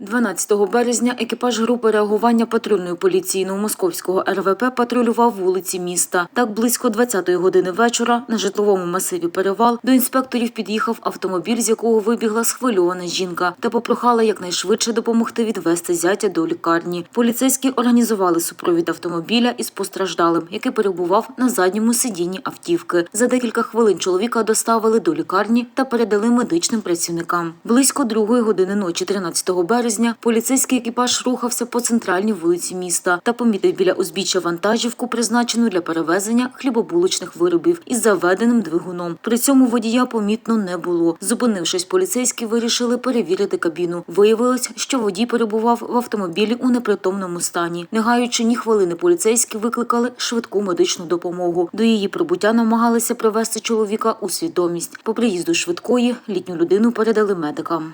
12 березня екіпаж групи реагування патрульної поліції Новомосковського РВП патрулював вулиці міста. Так близько 20-ї години вечора на житловому масиві Перевал до інспекторів під'їхав автомобіль, з якого вибігла схвильована жінка та попрохала якнайшвидше допомогти відвести зятя до лікарні. Поліцейські організували супровід автомобіля із постраждалим, який перебував на задньому сидінні автівки. За декілька хвилин чоловіка доставили до лікарні та передали медичним працівникам. Близько другої години ночі, 13 березня, поліцейський екіпаж рухався по центральній вулиці міста та помітив біля узбіччя вантажівку, призначену для перевезення хлібобулочних виробів із заведеним двигуном. При цьому водія помітно не було. Зупинившись, поліцейські вирішили перевірити кабіну. Виявилось, що водій перебував в автомобілі у непритомному стані. Не гаючи ні хвилини, поліцейські викликали швидку медичну допомогу. До її прибуття намагалися привести чоловіка у свідомість. По приїзду швидкої літню людину передали медикам.